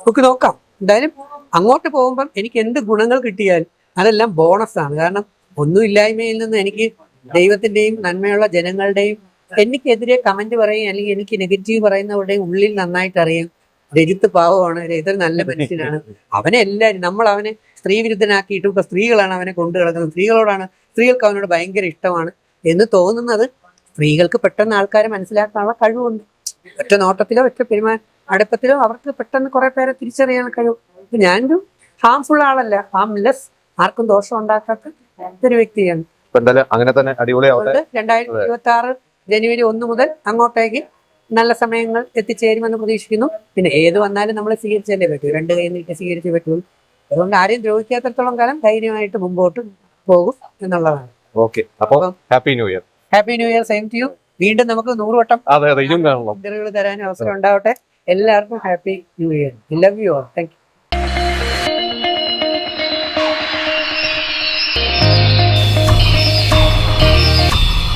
Speaker 1: നമുക്ക് നോക്കാം. എന്തായാലും അങ്ങോട്ട് പോകുമ്പം എനിക്ക് എന്ത് ഗുണങ്ങൾ കിട്ടിയാൽ അതെല്ലാം ബോണസ് ആണ് കാരണം ഒന്നുമില്ലായ്മയിൽ നിന്ന് എനിക്ക് ദൈവത്തിന്റെയും നന്മയുള്ള ജനങ്ങളുടെയും എനിക്കെതിരെ കമന്റ് പറയും അല്ലെങ്കിൽ എനിക്ക് നെഗറ്റീവ് പറയുന്നവരുടെയും ഉള്ളിൽ നന്നായിട്ട് അറിയാം. രജിത്ത് പാവമാണ് രജിത് നല്ല മനുഷ്യനാണ്. അവനെ എല്ലാവരും നമ്മൾ അവനെ സ്ത്രീ വിരുദ്ധനാക്കിയിട്ടും ഇപ്പൊ സ്ത്രീകളാണ് അവനെ കൊണ്ടു കിടക്കുന്നത് സ്ത്രീകളോടാണ് സ്ത്രീകൾക്ക് അവനോട് ഭയങ്കര ഇഷ്ടമാണ് എന്ന് തോന്നുന്നത്. സ്ത്രീകൾക്ക് പെട്ടെന്ന് ആൾക്കാരെ മനസ്സിലാക്കാനുള്ള കഴിവുണ്ട്. ഒറ്റ നോട്ടത്തിലോ ഒറ്റ പെരുമാ അടുപ്പത്തിലോ അവർക്ക് പെട്ടെന്ന് കുറെ പേരെ തിരിച്ചറിയാൻ കഴിവ്. ഇപ്പൊ ഞാനൊരു ഹാംഫുൾ ആളല്ല. ഹാംലെസ് ആർക്കും ദോഷം ഉണ്ടാക്കാത്ത ഒരു വ്യക്തിയാണ്.
Speaker 2: എന്തായാലും അങ്ങനെ തന്നെ അടിപൊളിയാവട്ടെ.
Speaker 1: രണ്ടായിരത്തി ഇരുപത്തി ആറ് ജനുവരി ഒന്ന് മുതൽ അങ്ങോട്ടേക്ക് നല്ല സമയങ്ങൾ എത്തിച്ചേരുമെന്ന് പ്രതീക്ഷിക്കുന്നു. പിന്നെ ഏത് വന്നാലും നമ്മൾ സ്വീകരിച്ചല്ലേ പറ്റൂ. രണ്ട് കൈ നീട്ടി സ്വീകരിച്ചേ പറ്റൂ. അതുകൊണ്ട് ആരെയും ദ്രോഹിക്കാത്തടത്തോളം കാലം ധൈര്യമായിട്ട് മുമ്പോട്ട് പോകും എന്നുള്ളതാണ്.
Speaker 2: ഓക്കെ. അപ്പൊ happy new year.
Speaker 1: Happy new year same to you. വീണ്ടും നമുക്ക് നൂറ് വട്ടം
Speaker 2: അതെ അതെ ഇനിയും കാണണം.
Speaker 1: ഇന്റർവ്യൂ തരാൻ അവസരം ഉണ്ടാവട്ടെ. എല്ലാവർക്കും happy new year. Love you all thank you